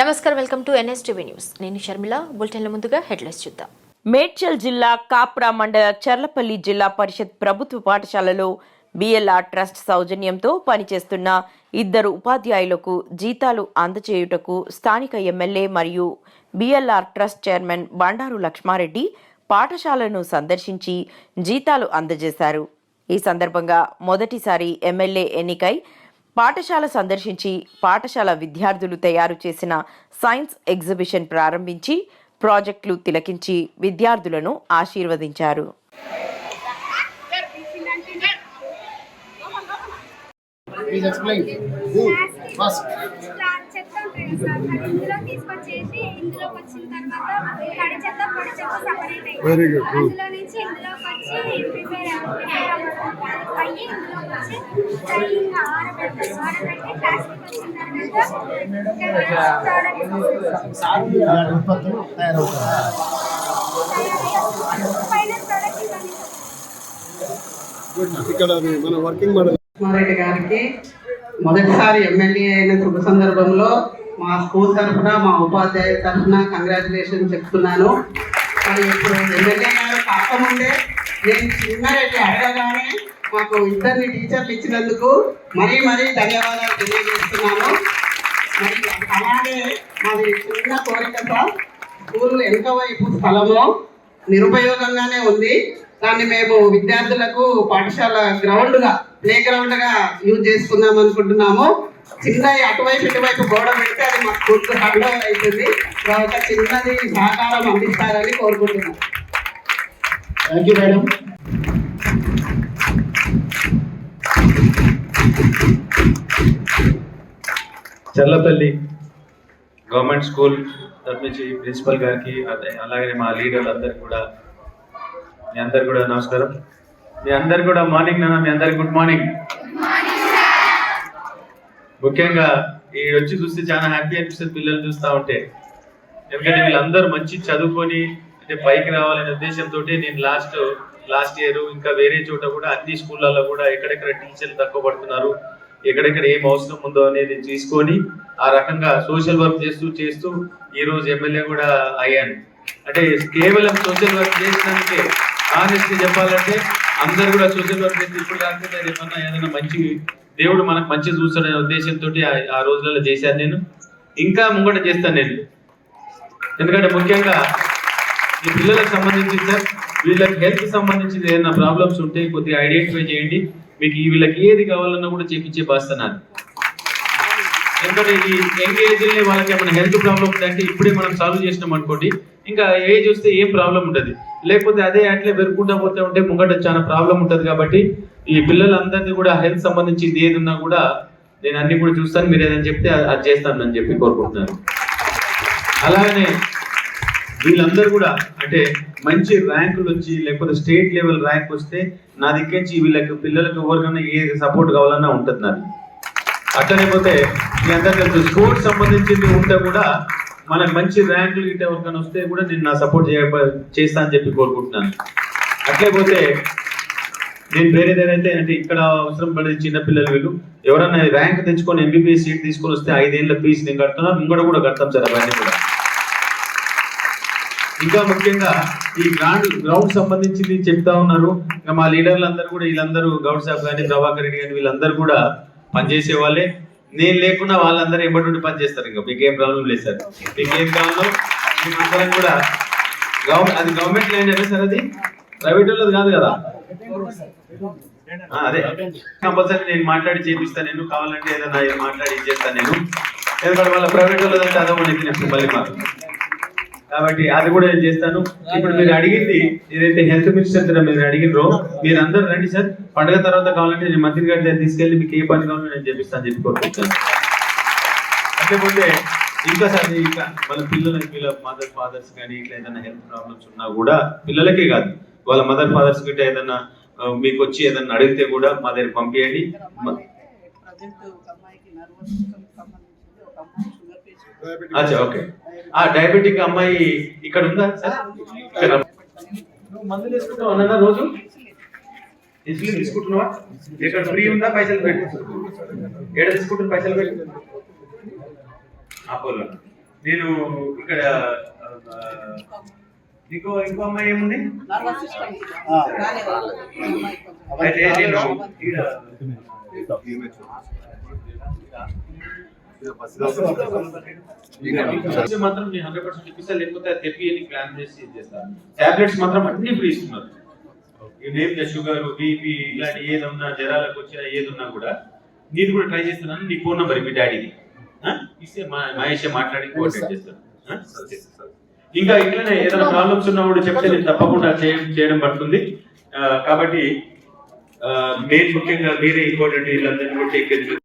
నమస్కారం welcome to NSTV news. నేను షర్మిల. బులెటిన్ల ముందుగా హెడ్లైన్స్ చూద్దాం. మేడ్చల్ జిల్లా కాప్రా మండల చర్లపల్లి జిల్లా పరిషత్ ప్రభుత్వ పాఠశాలలో బిఎల్ఆర్ ట్రస్ట్ సౌజన్యంతో పనిచేస్తున్న ఇద్దరు ఉపాధ్యాయులకు జీతాలు అందచేయుటకు స్థానిక ఎమ్మెల్యే మరియు BLR trust chairman Bandaru Lakshmareddy పాఠశాలను సందర్శించి జీతాలు అందజేశారు. ఈ సందర్భంగా మొదటిసారి ఎమ్మెల్యే ఎన్నికై పాఠశాల సందర్శించి పాఠశాల విద్యార్థులు తయారు చేసిన సైన్స్ ఎగ్జిబిషన్ ప్రారంభించి ప్రాజెక్టులు తిలకించి విద్యార్థులను ఆశీర్వదించారు Please explain. Who? First. ఉత్పత్తులు తయారవుతాయి ప్రోడక్ట్ ఇవన్నీ ఇక్కడ మన వర్కింగ్ మోడల్ గారికి మొదటిసారి ఎమ్మెల్యే అయిన శుభ సందర్భంలో మా స్కూల్ తరఫున మా ఉపాధ్యాయుల తరఫున కంగ్రాచులేషన్ చెప్తున్నాను. మరి ఇప్పుడు ఎమ్మెల్యే గారు కాకముందే నేను చిన్నారెడ్డి అడగగానే మాకు ఇద్దరిని టీచర్లు ఇచ్చినందుకు మరీ మరీ ధన్యవాదాలు తెలియజేస్తున్నాను. మరి అలాగే మాది చిన్న కోరిక సార్ స్కూల్ ఎంతవైపు వైపు స్థలము నిరుపయోగంగానే ఉంది. దాన్ని మేము విద్యార్థులకు పాఠశాల గ్రౌండ్గా ప్లే గ్రౌండ్గా యూజ్ చేసుకుందాం అనుకుంటున్నాము. చిన్న అటువైపు ఇటువైపు గోడ పెడితే అది మా స్కూల్ హండో అవుతుంది. ఒక చిన్నది సహకారం అందిస్తారని కోరుకుంటున్నాం. Thank you madam Challapalli government school తరఫు నుంచి ప్రిన్సిపల్ గారికి అదే- అలాగే మా లీడర్లు అందరికి కూడా మీ అందరికి కూడా నమస్కారం. మీ అందరికి కూడా మార్నింగ్ నాన్న మీ అందరికి గుడ్ మార్నింగ్. ముఖ్యంగా ఈ వచ్చి చూస్తే చాలా హ్యాపీ అనిపిస్తుంది పిల్లలు చూస్తూ ఉంటే. ఎందుకంటే వీళ్ళందరూ మంచి చదువుకొని అంటే పైకి రావాలనే ఉద్దేశంతో నేను లాస్ట్ లాస్ట్ ఇయర్ ఇంకా వేరే చోట కూడా అన్ని స్కూళ్ళల్లో కూడా ఎక్కడెక్కడ టీచర్లు తక్కువ పడుతున్నారు ఎక్కడెక్కడ ఏం అవసరం ఉందో అనేది తీసుకొని ఆ రకంగా సోషల్ వర్క్ చేస్తూ చేస్తూ ఈ రోజు ఎమ్మెల్యే కూడా అయ్యాను. అంటే కేవలం సోషల్ వర్క్ చేసినందుకే ఆనెస్ట్ చెప్పాలంటే అందరు కూడా సోషల్ వర్క్ చేసి ఇప్పుడు కాకపోతే ఏమన్నా ఏదైనా మంచి దేవుడు మనకు మంచి చూస్తాడనే ఉద్దేశంతో ఆ రోజులలో చేశాను నేను. ఇంకా ముంగట చేస్తాను నేను. ఎందుకంటే ముఖ్యంగా ఈ పిల్లలకు సంబంధించి సార్ వీళ్ళకి హెల్త్ సంబంధించిన ఏదైనా ప్రాబ్లమ్స్ ఉంటే కొద్దిగా ఐడెంటిఫై చేయండి. మీకు ఈ వీళ్ళకి ఏది కావాలన్నా కూడా చేపించే బాధ్యత ఎందుకంటే ఈ యంగ్ ఏజ్ వాళ్ళకి ఏమైనా హెల్త్ ప్రాబ్లం ఉందంటే ఇప్పుడే మనం సాల్వ్ చేసినాం అనుకోండి. ఇంకా ఏజ్ వస్తే ఏం ప్రాబ్లం ఉంటుంది. లేకపోతే అదే అట్లే పెరుగుకుంటా పోతే ఉంటే ముంగట చాలా ప్రాబ్లం ఉంటుంది కాబట్టి ఈ పిల్లలందరినీ కూడా హెల్త్ సంబంధించి ఏది ఉన్నా కూడా నేను అన్ని కూడా చూస్తాను మీరు ఏదని చెప్తే అది- చేస్తానని చేస్తాను అని చెప్పి కోరుకుంటున్నాను. అలాగనే వీళ్ళందరూ కూడా అంటే మంచి ర్యాంకులు వచ్చి లేకపోతే స్టేట్ లెవెల్ ర్యాంక్ వస్తే నా దిక్కించి వీళ్ళకి పిల్లలకు ఎవరికైనా ఏ సపోర్ట్ కావాలన్నా ఉంటుంది నాది. అట్లనే పోతే మీ అందరికీ తెలుసు స్పోర్ట్స్ సంబంధించింది ఉంటే కూడా మనకు మంచి ర్యాంకులు గిట్ట ఎవరికైనా వస్తే కూడా నేను నా సపోర్ట్ చేయ చేస్తా అని చెప్పి కోరుకుంటున్నాను. అట్లే పోతే నేను వేరే అంటే ఇక్కడ అవసరం పడే చిన్నపిల్లలు వీళ్ళు ఎవరన్నా ర్యాంక్ తెచ్చుకొని ఎంబీబీఎస్ సీట్ తీసుకొని వస్తే ఐదేళ్ళ ఫీజు నేను కడుతున్నా ముంగడ కూడా కడతాం సార్ అవన్నీ కూడా. ఇంకా ముఖ్యంగా ఈ గ్రాండ్ గ్రౌండ్ సంబంధించింది చెప్తా ఉన్నారు ఇంకా మా లీడర్లు అందరూ కూడా వీళ్ళందరూ గౌడ్ సాబ్ కానీ ప్రభాకర్ రెడ్డి కానీ వీళ్ళందరూ కూడా పనిచేసే వాళ్ళే. నేను లేకున్నా వాళ్ళందరూ ఎప్పటి పని చేస్తారు ఇంకా. మీకేం ప్రాబ్లం లేదు సార్. మీకేం ప్రాబ్లం మేమందరం కూడా గవర్నమెంట్ అది గవర్నమెంట్ ల్యాండ్ అంటే సార్ అది? ప్రైవేట్ వాళ్ళది కాదు కదా? అదే. కంపల్సరీ నేను మాట్లాడి చేపిస్తాను. నేను కావాలంటే ఏదైనా మాట్లాడి ఇచ్చేస్తాను నేను. ఎందుకంటే వాళ్ళ ప్రైవేట్ వాళ్ళదంటే అదొకటి నేను మళ్ళీ మాకు. కాబట్టి అది కూడా నేను చేస్తాను. ఇప్పుడు మీరు అడిగింది ఏదైతే హెల్త్ మినిస్టర్ దగ్గర మీరు అడిగినరో మీరు అందరూ రండి సార్. పండుగ తర్వాత కావాలంటే నేను మంత్రి గారి దగ్గర తీసుకెళ్ళి మీకు ఏ పని కావాలో నేను చేపిస్తాను చెప్పి కోరుకుంటాను అంతేకాకుండా ఇంకా సార్ ఇంకా వాళ్ళ పిల్లలకి వీళ్ళ మదర్ ఫాదర్స్ కానీ ఇట్లా ఏదైనా హెల్త్ ప్రాబ్లమ్స్ ఉన్నా కూడా పిల్లలకే కాదు. వాళ్ళ మదర్ ఫాదర్స్ గిట్ట ఏదైనా ఆ, మీకు వచ్చి ఏదైనా అడిగితే కూడా మా దగ్గర పంపించండి అచ్చా ఓకే. ఆ డయాబెటిక్ అమ్మాయి ఇక్కడ ఉందా సార్? మందులు వేసుకుంటావు అన్నా రోజు? ఇన్సులిన్ తీసుకుంటున్నావా? ఇక్కడ ఫ్రీ ఉందా? పైసలు పెట్టు. ఏడ తీసుకుంటున్న పైసలు పెట్టు. అపోలో. నేను ఇక్కడ ఇంకో ఇంకో అమ్మాయి ఏముంది? అయితే నేను మాత్రం నేను హండ్రెడ్ పర్సెంట్ ఇప్పిస్తా లేకపోతే తెప్పి అని ప్లాన్ చేసి ఇది చేస్తాను టాబ్లెట్స్ మాత్రం అన్ని ఫ్రీ ఇస్తున్నారు. ఇదేం షుగర్ బీపీ ఇలాంటి ఏది ఉన్నా జ్వరాలకు వచ్చినా ఏది ఉన్నా కూడా నేను కూడా ట్రై చేస్తున్నాను నీ ఫోన్ నెంబర్ మీ డాడీది? ఇస్తే మా మహేష్ మాట్లాడి కోఆర్డినేట్ చేస్తాను? ఇంకా ఇట్లనే ఏదైనా ప్రాబ్లమ్స్ ఉన్నప్పుడు చెప్తే నేను తప్పకుండా చేయడం చేయడం పడుతుంది. కాబట్టి మెయిన్ ముఖ్యంగా మీరే ఇంపార్టెంట్ వీళ్ళందరినీ కూడా టేక్ కేర్